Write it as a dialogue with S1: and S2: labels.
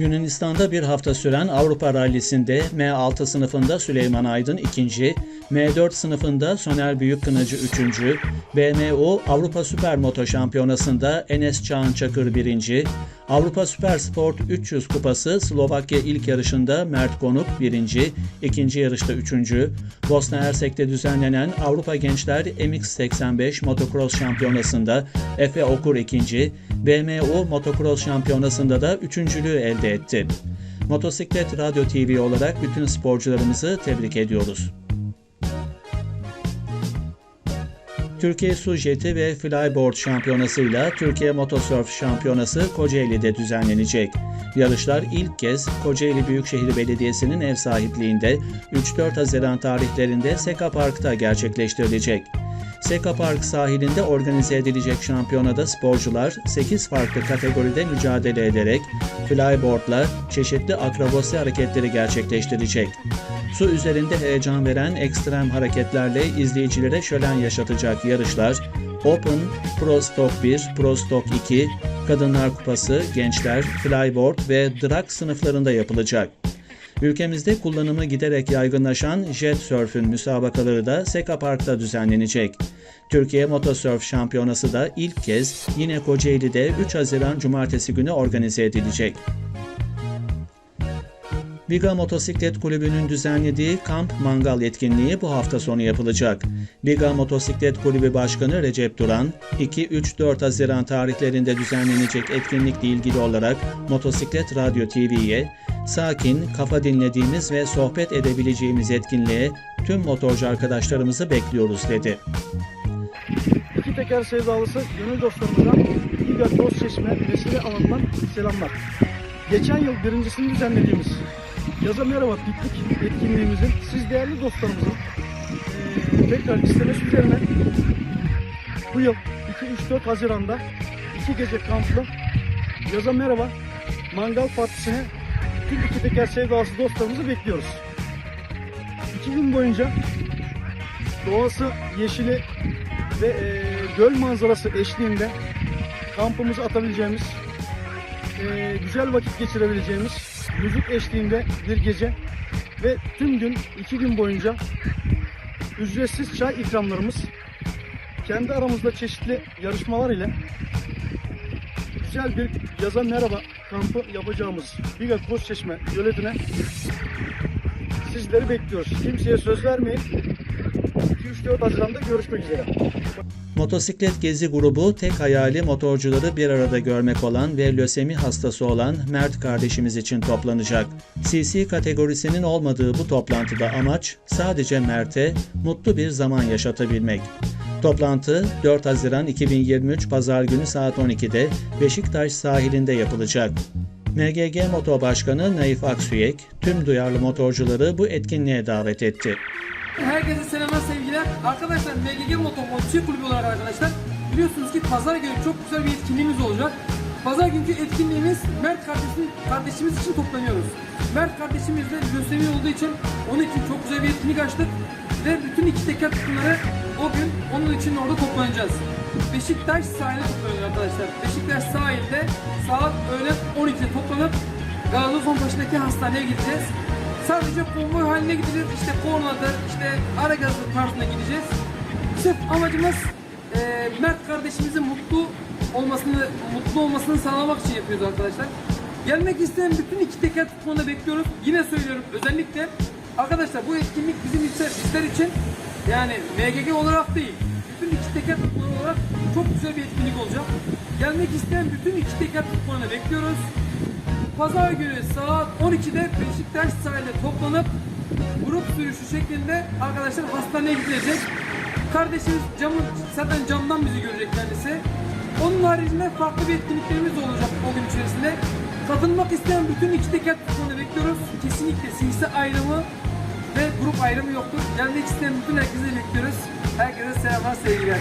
S1: Yunanistan'da bir hafta süren Avrupa Rallisi'nde M6 sınıfında Süleyman Aydın ikinci, M4 sınıfında Soner Büyükkınacı üçüncü, BMO Avrupa Süpermoto Şampiyonası'nda Enes Çağan Çakır birinci, Avrupa Süpersport 300 Kupası Slovakya ilk yarışında Mert Konuk birinci, ikinci yarışta üçüncü, Bosna Hersek'te düzenlenen Avrupa Gençler MX85 Motocross Şampiyonası'nda Efe Okur ikinci, BMO Motocross Şampiyonası'nda da üçüncülüğü elde etti. Motosiklet Radyo TV olarak bütün sporcularımızı tebrik ediyoruz. Türkiye Su Jeti ve Flyboard Şampiyonası'yla Türkiye Motosurf Şampiyonası Kocaeli'de düzenlenecek. Yarışlar ilk kez Kocaeli Büyükşehir Belediyesi'nin ev sahipliğinde 3-4 Haziran tarihlerinde Seka Park'ta gerçekleştirilecek. Seka Park sahilinde organize edilecek şampiyonada sporcular 8 farklı kategoride mücadele ederek flyboardla çeşitli akrobasi hareketleri gerçekleştirecek. Su üzerinde heyecan veren ekstrem hareketlerle izleyicilere şölen yaşatacak yarışlar Open, Pro Stock 1, Pro Stock 2, Kadınlar Kupası, Gençler, Flyboard ve Drag sınıflarında yapılacak. Ülkemizde kullanımı giderek yaygınlaşan jet sörfün müsabakaları da Seka Park'ta düzenlenecek. Türkiye Motosurf Şampiyonası da ilk kez yine Kocaeli'de 3 Haziran Cumartesi günü organize edilecek. Biga Motosiklet Kulübü'nün düzenlediği Kamp Mangal etkinliği bu hafta sonu yapılacak. Biga Motosiklet Kulübü Başkanı Recep Duran, 2-3-4 Haziran tarihlerinde düzenlenecek etkinlikle ilgili olarak Motosiklet Radyo TV'ye sakin, kafa dinlediğimiz ve sohbet edebileceğimiz etkinliğe tüm motorcu arkadaşlarımızı bekliyoruz dedi.
S2: İki teker sevdalısı gönül dostlarımızdan İlgar Dost Çeşme Vesile Alan'dan selamlar. Geçen yıl birincisini düzenlediğimiz Yaza Merhaba Piknik etkinliğimizin siz değerli dostlarımızın eee, tekrar istemesi üzerine bu yıl 2-3-4 Haziran'da iki gece kamplı Yaza Merhaba Mangal Partisi'ne tüm iki teker sevdalısı dostlarımızı bekliyoruz. İki gün boyunca doğası, yeşili ve e, göl manzarası eşliğinde kampımızı atabileceğimiz, e, güzel vakit geçirebileceğimiz müzik eşliğinde bir gece ve tüm gün, iki gün boyunca ücretsiz çay ikramlarımız, kendi aramızda çeşitli yarışmalar ile güzel bir yaza merhaba kampı yapacağımız Biga Koz Çeşme göletine sizleri bekliyoruz. Kimseye söz vermeyin. 2-3-4 Haziran'da görüşmek üzere.
S1: Motosiklet Gezi grubu tek hayali motorcuları bir arada görmek olan ve lösemi hastası olan Mert kardeşimiz için toplanacak. CC kategorisinin olmadığı bu toplantıda amaç sadece Mert'e mutlu bir zaman yaşatabilmek. Toplantı 4 Haziran 2023 Pazar günü saat 12'de Beşiktaş sahilinde yapılacak. MGG Moto Başkanı Naif Aksüyek tüm duyarlı motorcuları bu etkinliğe davet etti.
S3: Herkese selamlar sevgiler. Arkadaşlar MGG Moto Motosiklet Kulübü olarak arkadaşlar biliyorsunuz ki pazar günü çok güzel bir etkinliğimiz olacak. Pazar günkü etkinliğimiz Mert kardeşimiz, kardeşimiz için toplanıyoruz. Mert kardeşimiz de lösemi olduğu için onun için çok güzel bir etkinlik açtık. Ve bütün iki teker takımları o gün onun için orada toplanacağız. Beşiktaş sahilde toplanıyoruz arkadaşlar. Beşiktaş sahilde saat öğlen 12'de toplanıp Galadozon başındaki hastaneye gideceğiz. Sadece konvoy haline gideceğiz. İşte kornadır, işte ara tarzına gideceğiz. Sırf amacımız e, Mert kardeşimizin mutlu olmasını mutlu olmasını sağlamak için yapıyoruz arkadaşlar. Gelmek isteyen bütün iki teker tutmanı bekliyoruz. Yine söylüyorum özellikle arkadaşlar bu etkinlik bizim için, bizler için yani MGG olarak değil. Bütün iki teker tutmanı olarak çok güzel bir etkinlik olacak. Gelmek isteyen bütün iki teker tutmanı bekliyoruz. Pazar günü saat 12'de Beşiktaş sahilde toplanıp grup sürüşü şeklinde arkadaşlar hastaneye gidilecek. Kardeşimiz camın, zaten camdan bizi görecek kendisi. Onun haricinde farklı bir etkinliklerimiz olacak o gün içerisinde. Katılmak isteyen bütün iki teker tutmanı bekliyoruz. Kesinlikle sinsi ayrımı ve grup ayrımı yoktur. Gelmek isteyen bütün herkese bekliyoruz. Herkese selamlar, sevgiler.